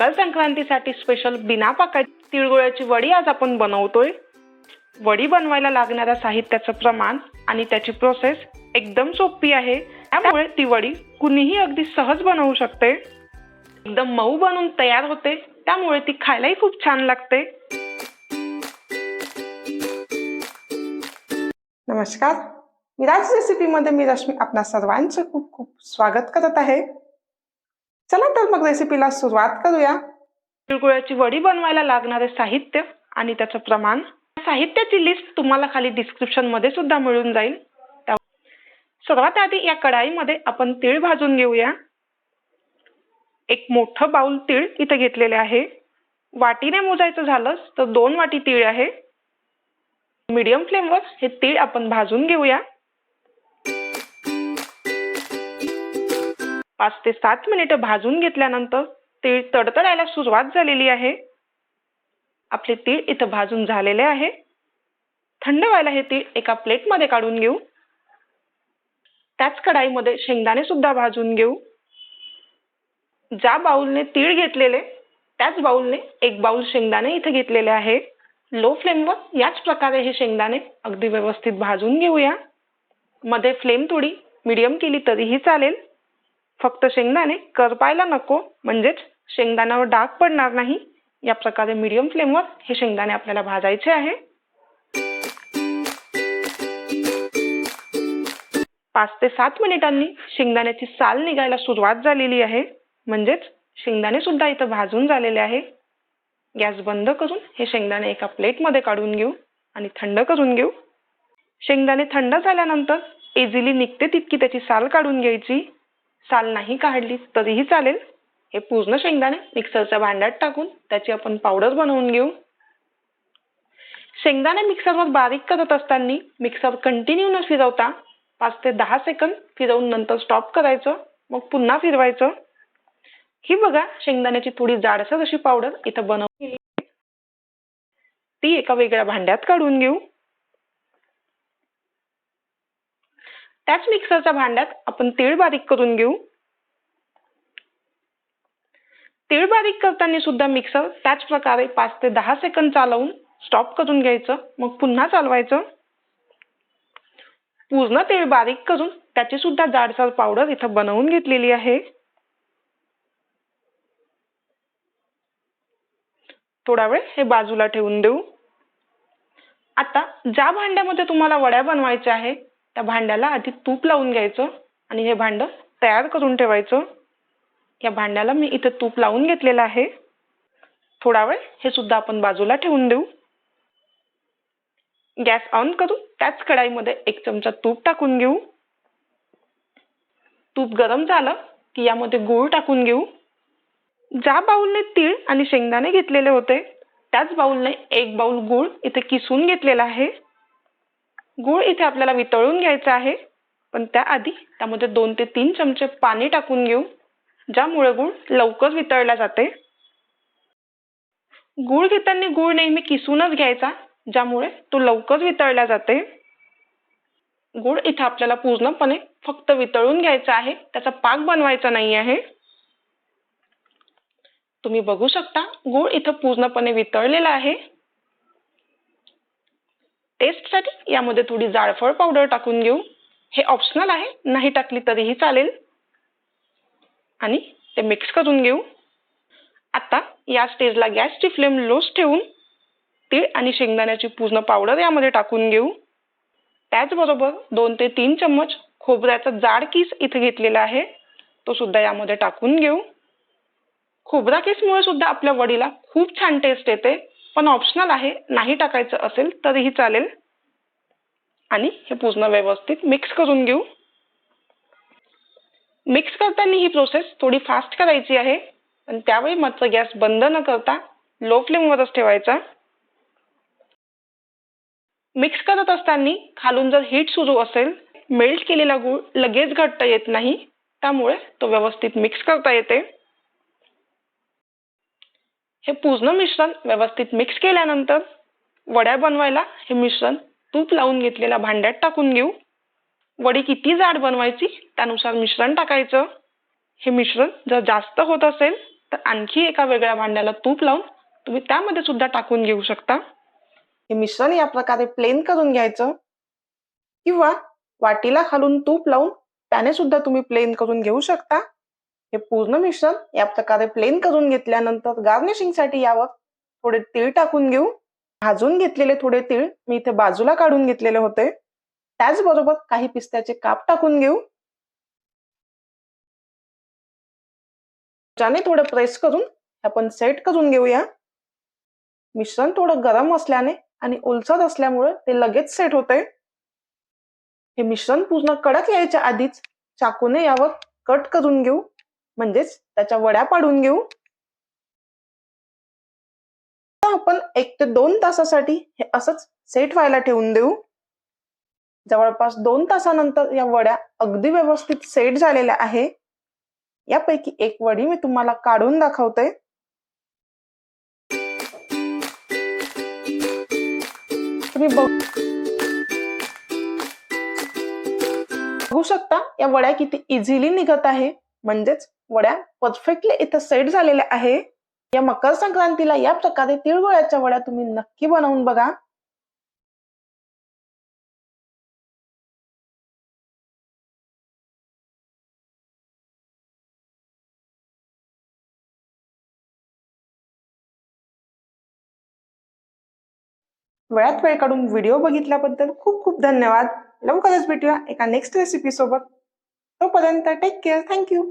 मकर संक्रांतीसाठी special बिना पाकाची तिळगुळाची वडी आज आपण बनवतोय. वडी बनवायला लागणाऱ्या साहित्याचं प्रमाण आणि त्याची प्रोसेस एकदम सोपी आहे. त्यामुळे ती वडी कुणीही अगदी सहज बनवू शकते. एकदम मऊ बनून तयार होते. त्यामुळे ती खायलाही खूप छान लागते. नमस्कार. विराज रेसिपीमध्ये मी रश्मी आपणा सर्वांचं खूप खूप स्वागत करत आहे. चला तर मग रेसिपीला सुरुवात करूया. तिळगुळाची वडी बनवायला लागणारे साहित्य आणि त्याचं प्रमाण. साहित्याची लिस्ट तुम्हाला खाली डिस्क्रिप्शनमध्ये सुद्धा मिळून जाईल. त्या- सर्वात आधी या कढाईमध्ये आपण तीळ भाजून घेऊया. एक मोठं बाउल तीळ इथे घेतलेले आहे. वाटीने मोजायचं झालंच तर दोन वाटी तीळ आहे. मीडियम फ्लेमवर हे तीळ आपण भाजून घेऊया. पाच ते सात मिनिटं भाजून घेतल्यानंतर तीळ तडतडायला सुरुवात झालेली आहे. आपले तीळ इथं भाजून झालेले आहे. थंड व्हायला हे तीळ एका प्लेटमध्ये काढून घेऊ. त्याच कढाईमध्ये शेंगदाणे सुद्धा भाजून घेऊ. ज्या बाउलने तीळ घेतलेले त्याच बाउलने एक बाउल शेंगदाणे इथे घेतलेले आहे. लो फ्लेमवर याच प्रकारे हे शेंगदाणे अगदी व्यवस्थित भाजून घेऊया. मध्ये फ्लेम थोडी मीडियम केली तरीही चालेल. फक्त शेंगदाणे करपायला नको. म्हणजेच शेंगदाण्यावर डाग पडणार नाही. या प्रकारे मीडियम फ्लेमवर हे शेंगदाणे आपल्याला भाजायचे आहे. पाच ते सात मिनिटांनी शेंगदाण्याची साल निघायला सुरुवात झालेली आहे. म्हणजेच शेंगदाणे सुद्धा इथं भाजून झालेले आहे. गॅस बंद करून हे शेंगदाणे एका प्लेटमध्ये काढून घेऊ आणि थंड करून घेऊ. शेंगदाणे थंड झाल्यानंतर इझिली निघते तितकी त्याची साल काढून घ्यायची. साल नाही काढली तरीही चालेल. हे पूर्ण शेंगदाणे मिक्सरच्या भांड्यात टाकून त्याची आपण पावडर बनवून घेऊ. शेंगदाणे मिक्सरवर बारीक करत असताना मिक्सर कंटिन्यू न फिरवता पाच ते दहा सेकंद फिरवून नंतर स्टॉप करायचं मग पुन्हा फिरवायचं. ही बघा शेंगदाण्याची थोडी जाडसर अशी पावडर इथं बनवून ती एका वेगळ्या भांड्यात काढून घेऊ. त्याच मिक्सरच्या भांड्यात आपण तीळ बारीक करून घेऊ. तीळ बारीक करताना सुद्धा मिक्सर त्याच प्रकारे पाच ते दहा सेकंद चालवून स्टॉप करून घ्यायचं. मग पुन्हा चालवायचं. पूर्ण तीळ बारीक करून त्याची सुद्धा जाडसर पावडर इथं बनवून घेतलेली आहे. थोडा वेळ हे बाजूला ठेवून देऊ. आता ज्या भांड्यामध्ये तुम्हाला वड्या बनवायच्या आहे त्या भांड्याला आधी तूप लावून घ्यायचं आणि हे भांडं तयार करून ठेवायचं. या भांड्याला मी इथे तूप लावून घेतलेलं आहे. थोडा वेळ हे सुद्धा आपण बाजूला ठेवून देऊ. गॅस ऑन करू त्याच कढाईमध्ये एक चमचा तूप टाकून घेऊ. तूप गरम झालं की यामध्ये गूळ टाकून घेऊ. ज्या बाउलने तीळ आणि शेंगदाणे घेतलेले होते त्याच बाऊलने एक बाऊल गूळ इथे किसून घेतलेला आहे. गूळ इथे आपल्याला वितळून घ्यायचा आहे. पण त्याआधी त्यामध्ये दोन ते तीन चमचे पाणी टाकून घेऊ ज्यामुळे गूळ लवकर वितळला जाते. गूळ घेताना गूळ नेहमी किसूनच घ्यायचा ज्यामुळे तो लवकर वितळला जाते. गूळ इथे आपल्याला पूर्णपणे फक्त वितळून घ्यायचा आहे त्याचा पाक बनवायचा नाही आहे. तुम्ही बघू शकता गूळ इथं पूर्णपणे वितळलेला आहे. टेस्टसाठी यामध्ये थोडी जाळफळ पावडर टाकून घेऊ. हे ऑप्शनल आहे नाही टाकली तरीही चालेल. आणि ते मिक्स करून घेऊ. आता या स्टेजला गॅसची फ्लेम लोच ठेवून तीळ आणि शेंगदाण्याची पूर्ण पावडर यामध्ये टाकून घेऊ. त्याचबरोबर दोन ते तीन चम्मच खोबऱ्याचा जाड किस इथे घेतलेला आहे तो सुद्धा यामध्ये टाकून घेऊ. खोबरा किसमुळे सुद्धा आपल्या वडीला खूप छान टेस्ट येते. पण ऑप्शनल आहे नाही टाकायचं असेल तरीही चालेल. आणि हे पूर्ण व्यवस्थित मिक्स करून घेऊ. मिक्स करताना ही प्रोसेस थोडी फास्ट करायची आहे. आणि त्यावेळी मात्र गॅस बंद न करता लो फ्लेमवरच ठेवायचा. मिक्स करत असताना खालून जर हीट सुरू असेल मेल्ट केलेला गूळ लगेच घट्ट येत नाही. त्यामुळे तो व्यवस्थित मिक्स करता येते. हे पूर्ण मिश्रण व्यवस्थित मिक्स केल्यानंतर वड्या बनवायला हे मिश्रण तूप लावून घेतलेल्या भांड्यात टाकून घेऊ. वडी किती जाड बनवायची त्यानुसार मिश्रण टाकायचं. हे मिश्रण जर जास्त होत असेल तर आणखी एका वेगळ्या भांड्याला तूप लावून तुम्ही त्यामध्ये सुद्धा टाकून घेऊ शकता. हे मिश्रण या प्रकारे प्लेन करून घ्यायचं. किंवा वाटीला खालून तूप लावून त्याने सुद्धा तुम्ही प्लेन करून घेऊ शकता. हे पूर्ण मिश्रण या प्रकारे प्लेन करून घेतल्यानंतर गार्निशिंगसाठी यावर थोडे तीळ टाकून घेऊ. भाजून घेतलेले थोडे तीळ मी इथे बाजूला काढून घेतलेले होते. त्याचबरोबर काही पिस्त्याचे काप टाकून घेऊ. ज्याने थोडं प्रेस करून आपण सेट करून घेऊया. मिश्रण थोडं गरम असल्याने आणि ओलसर असल्यामुळे ते लगेच सेट होते. हे मिश्रण पूर्ण कडक यायच्या आधीच चाकूने यावर कट करून घेऊ. म्हणजेच त्याच्या वड्या पाडून घेऊ. आपण एक ते दोन तासासाठी हे असंच सेट व्हायला ठेवून देऊ. जवळपास दोन तासानंतर या वड्या अगदी व्यवस्थित सेट झालेल्या आहे. यापैकी एक वडी मी तुम्हाला काढून दाखवते. तुम्ही बघू शकता या वड्या किती इझिली निघत आहे. म्हणजेच वड्या परफेक्टली इथं सेट झालेल्या आहे. या मकर संक्रांतीला या प्रकारे तिळगुळाच्या वड्या तुम्ही नक्की बनवून बघा. वेळात वेळ काढून व्हिडिओ बघितल्याबद्दल खूप खूप धन्यवाद. लवकरच भेटूया एका नेक्स्ट रेसिपी सोबत. तोपर्यंत टेक केअर थँक्यू